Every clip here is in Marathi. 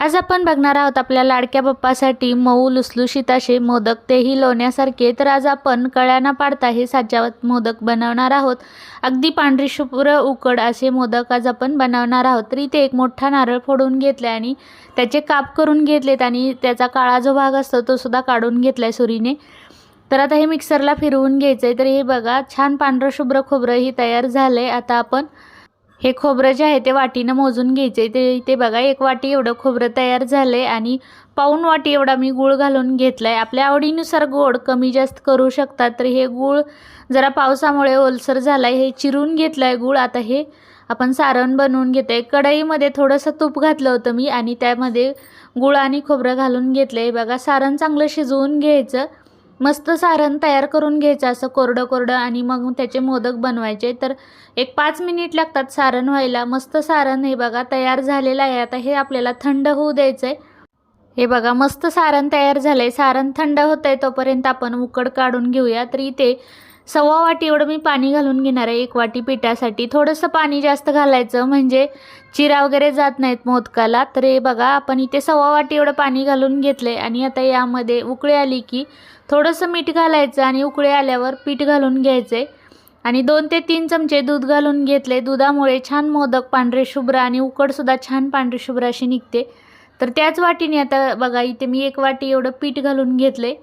आज आपण बघणार आहोत आपल्या लाडक्या बाप्पासाठी मऊ लुसलुशीत असे मोदक. तेही लोण्यासारखे तर आज आपण कळ्या पाडता हे साच्यावत मोदक बनवणार आहोत. अगदी पांढरी शुभ्र उकड असे मोदक आज आपण बनवणार आहोत. तर इथे एक मोठा नारळ फोडून घेतला आणि त्याचे काप करून घेतलेत आणि त्याचा काळा जो भाग असतो तो सुद्धा काढून घेतला आहे सुरीने. तर आता हे मिक्सरला फिरवून घ्यायचं आहे तर हे बघा छान पांढरं शुभ्र खोबरंही तयार झालं आहे आता आपण हे खोबरं जे आहे ते वाटीनं मोजून घ्यायचे ते ते बघा एक वाटी एवढं खोबरं तयार झालं आहे आणि पाऊन वाटी एवढा मी गूळ घालून घेतला आहे आपल्या आवडीनुसार गोड कमी जास्त करू शकतात. तर हे गूळ जरा पावसामुळे ओलसर झाला आहे हे चिरून घेतलं आहे गूळ. आता हे आपण सारण बनवून घेतो आहे कढईमध्ये थोडंसं तूप घातलं होतं मी आणि त्यामध्ये गूळ आणि खोबरं घालून घेतलं आहे बघा सारण चांगलं शिजवून घ्यायचं. मस्त सारण तयार करून घ्यायचं असं कोरडं कोरडं आणि मग त्याचे मोदक बनवायचे. तर एक पाच मिनिट लागतात सारण व्हायला. मस्त सारण हे बघा तयार झालेलं आहे. आता हे आपल्याला थंड होऊ द्यायचं आहे हे बघा मस्त सारण तयार झालं आहे सारण थंड होत आहे तोपर्यंत आपण उकड काढून घेऊया. तर इथे सव्वा वाटी एवढं मी पाणी घालून घेणार आहे एक वाटी पिठासाठी. थोडंसं पाणी जास्त घालायचं म्हणजे चिरा वगैरे जात नाहीत मोदकाला. तर हे बघा आपण इथे सव्वा वाटी एवढं पाणी घालून घेतलं आहे आणि आता यामध्ये उकळी आली की थोडंसं मीठ घालायचं आणि उकळी आल्यावर पीठ घालून घ्यायचं आहे आणि दोन ते तीन चमचे दूध घालून घेतले दुधामुळे छान मोदक पांढरे शुभ्र आणि उकडसुद्धा छान पांढरे शुभ्र अशी निघते. तर त्याच वाटीने आता बघा इथे मी एक वाटी एवढं पीठ घालून घेतले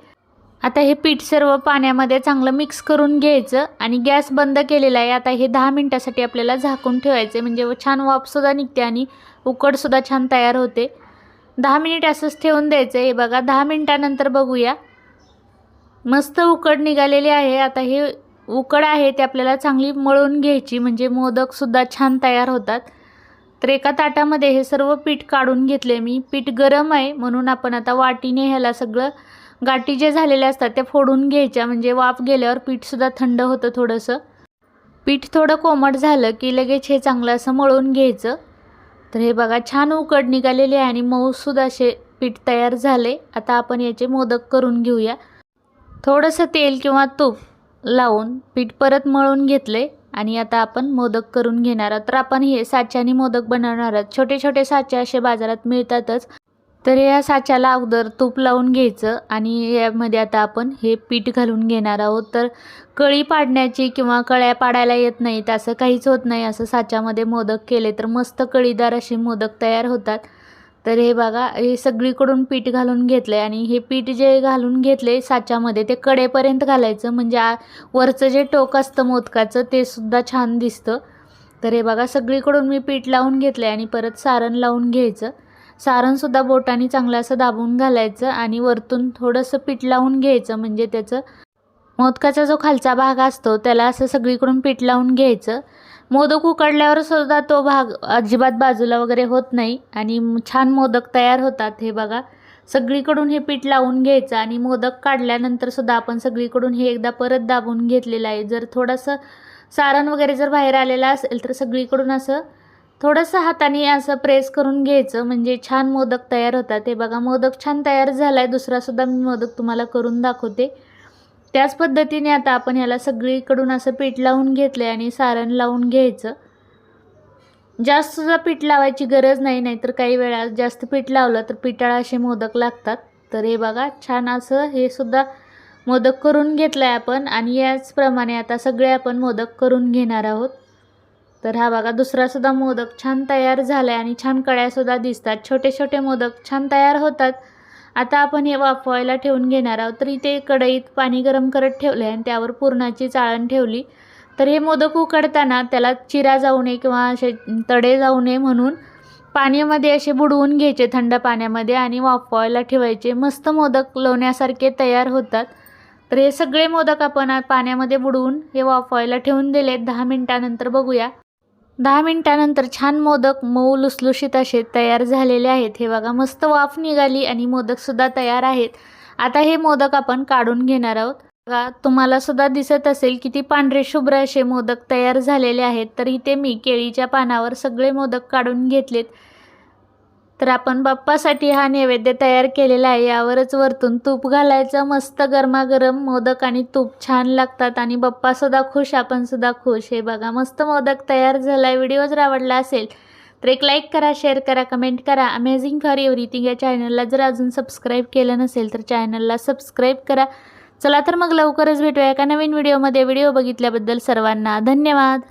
आता हे पीठ सर्व पाण्यामध्ये चांगलं मिक्स करून घ्यायचं आणि गॅस बंद केलेला आहे. आता हे दहा मिनटासाठी आपल्याला झाकून ठेवायचं म्हणजे छान वाफसुद्धा निघते आणि उकडसुद्धा छान तयार होते. दहा मिनिट असंच ठेवून द्यायचं हे बघा दहा मिनटानंतर बघूया. मस्त उकड निघालेली आहे. आता हे उकड आहे ते आपल्याला चांगली मळून घ्यायची. म्हणजे मोदकसुद्धा छान तयार होतात. तर एका ताटामध्ये हे सर्व पीठ काढून घेतले मी. पीठ गरम आहे म्हणून आपण आता वाटीने ह्याला सगळं गाठी जे झालेल्या असतात त्या फोडून घ्यायच्या. म्हणजे वाफ गेल्यावर पीठसुद्धा थंड होतं थोडंसं. पीठ थोडं कोमट झालं की लगेच हे चांगलं असं मळून घ्यायचं. तर हे बघा छान उकड निघालेली आहे आणि मऊसुद्धा असे पीठ तयार झाले. आता आपण याचे मोदक करून घेऊया. थोडंसं तेल किंवा तूप लावून पीठ परत मळून घेतले आणि आता आपण मोदक करून घेणार आहोत. तर आपण हे साच्याने मोदक बनवणार आहोत. छोटे छोटे साचे असे बाजारात मिळतातच. तर या साच्याला अगोदर तूप लावून घ्यायचं आणि यामध्ये आता आपण हे पीठ घालून घेणार आहोत. तर कळी पाडण्याची किंवा कळ्या पाडायला येत नाहीत असं काहीच होत नाही असं साच्यामध्ये मोदक केले तर मस्त कळीदार असे मोदक तयार होतात. तर हे बघा हे सगळीकडून पीठ घालून घेतलं आहे आणि हे पीठ जे घालून घेतले साच्यामध्ये ते कडेपर्यंत घालायचं. म्हणजे वरचं जे टोक असतं मोदकाचं ते सुद्धा छान दिसतं. तर हे बघा सगळीकडून मी पीठ लावून घेतलं आहे आणि परत सारण लावून घ्यायचं. सारणसुद्धा बोटाने चांगलं असं दाबून घालायचं आणि वरतून थोडंसं पीठ लावून घ्यायचं म्हणजे त्याचं मोदकाचा जो खालचा भाग असतो त्याला असं सगळीकडून पीठ लावून घ्यायचं. मोदक उकडल्यावर सुद्धा तो भाग अजिबात बाजूला वगैरे होत नाही आणि छान मोदक तयार होतात. हे बघा सगळीकडून हे पीठ लावून घ्यायचं आणि मोदक काढल्यानंतर सुद्धा आपण सगळीकडून हे एकदा परत दाबून घेतलेलं आहे. जर थोडंसं सारण वगैरे जर बाहेर आलेलं असेल तर सगळीकडून असं थोडंसं हाताने असं प्रेस करून घ्यायचं म्हणजे छान मोदक तयार होतात. हे बघा मोदक छान तयार झाला आहे दुसरासुद्धा मी मोदक तुम्हाला करून दाखवते. त्याच पद्धतीने आता आपण ह्याला सगळीकडून असं पीठ लावून घेतलं आहे आणि सारण लावून घ्यायचं. जास्त सुद्धा पीठ लावायची गरज नाही नाहीतर काही वेळा जास्त पीठ लावलं तर पिठाळा असे मोदक लागतात. तर हे बघा छान असं हे सुद्धा मोदक करून घेतलं आहे आपण आणि याचप्रमाणे आता सगळे आपण मोदक करून घेणार आहोत. तर हा बघा दुसरासुद्धा मोदक छान तयार झाला आहे आणि छान कळ्यासुद्धा दिसतात. छोटे छोटे मोदक छान तयार होतात. आता आपण हे वाफवायला ठेवून घेणार आहोत. तर इथे कढईत पाणी गरम करत ठेवले आणि त्यावर पुरणाची चाळण ठेवली. तर हे मोदक उकडताना त्याला चिरा जाऊ नये किंवा असे तडे जाऊ नये म्हणून पाण्यामध्ये असे बुडवून घ्यायचे थंड पाण्यामध्ये आणि वाफवायला ठेवायचे. मस्त मोदक लोण्यासारखे तयार होतात. तर हे सगळे मोदक आपण पाण्यामध्ये बुडवून हे वाफवायला ठेवून दिले दहा मिनटानंतर बघूया. दहा मिनटानंतर छान मोदक मऊ लुसलुशीत असे तयार झालेले आहेत. हे बघा मस्त वाफ निघाली आणि मोदकसुद्धा तयार आहेत. आता हे मोदक आपण काढून घेणार आहोत. बघा तुम्हाला सुद्धा दिसत असेल किती पांढरे शुभ्र असे मोदक तयार झालेले आहेत. तर इथे मी केळीच्या पानावर सगळे मोदक काढून घेतलेत. तर आपण बाप्पासाठी हा नैवेद्य तयार केलेला आहे. यावरच वरतून तूप घालायचं. मस्त गरमागरम मोदक आणि तूप छान लागतात आणि बाप्पासुद्धा खुश आपण सुद्धा खुश. हे बघा मस्त मोदक तयार झाला आहे व्हिडिओ जर आवडला असेल तर एक लाईक करा शेअर करा कमेंट करा. अमेझिंग फॉर एव्हरीथिंग या चॅनलला जर अजून सबस्क्राईब केलं नसेल तर चॅनलला सबस्क्राईब करा. चला तर मग लवकरच भेटूया एका नवीन व्हिडिओमध्ये व्हिडिओ बघितल्याबद्दल सर्वांना धन्यवाद.